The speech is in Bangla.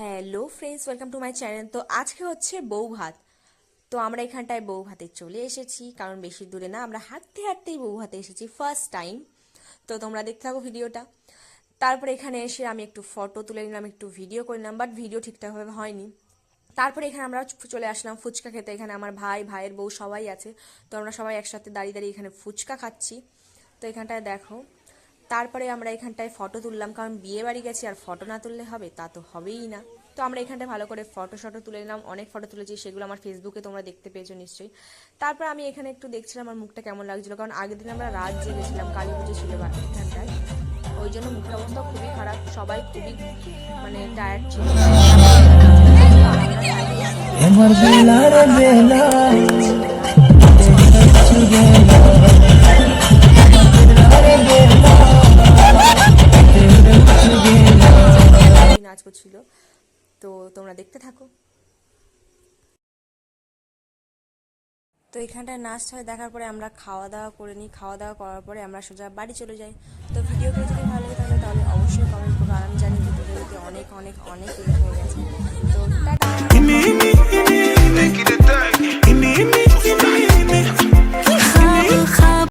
Hello friends welcome to my channel তো আজকে হচ্ছে বউ ভাত। তো আমরা এখানটায় বউ ভাতে চলে এসেছি, কারণ বেশি দূরে না, আমরা হাঁটতে হাঁটতেই বউ ভাতে এসেছি ফার্স্ট টাইম তো তোমরা দেখতে থাকো ভিডিওটা। তারপরে এখানে এসে আমি একটু ফটো তুলে নিলাম, একটু ভিডিও করে নিলাম বাট ভিডিও ঠিকঠাকভাবে হয়নি। তারপরে এখানে আমরা চলে আসলাম ফুচকা খেতে। এখানে আমার ভাই, ভাইয়ের বউ সবাই আছে। তো আমরা সবাই একসাথে দাঁড়িয়ে দাঁড়িয়ে এখানে ফুচকা খাচ্ছি। তো এখানটায় দেখো তারপরে আমরা এখানটায় ফটো তুললাম, কারণ বিয়ে বাড়ি গেছি আর ফটো না তুললে হবে, তা তো হবেই না। তো আমরা এখানটায় ভালো করে ফটো শটো তুলে নিলাম, অনেক ফটো তুলেছি, সেগুলো আমার ফেসবুকে তোমরা দেখতে পেয়েছ নিশ্চয়ই। তারপর আমি এখানে একটু দেখছিলাম আমার মুখটা কেমন লাগছিল, কারণ আগের দিন আমরা রাত জেগেছিলাম, কালী পুজো ছিল এখানটায়। ওই জন্য মুখের অবস্থা খুবই খারাপ, সবাই খুবই মানে টায়ার্ড ছিল। করছিল তো তোমরা দেখতে থাকো। তো এখানটায় নাচ হয়, দেখার পরে আমরা খাওয়া দাওয়া করে নিই। খাওয়া দাওয়া করার পরে আমরা সোজা বাড়ি চলে যাই। তো ভিডিওটা যদি ভালো লাগে তাহলে অবশ্যই কমেন্ট করো। আর আমি জানি ভিডিওটা অনেক অনেক অনেক লেট হয়ে গেছে। তো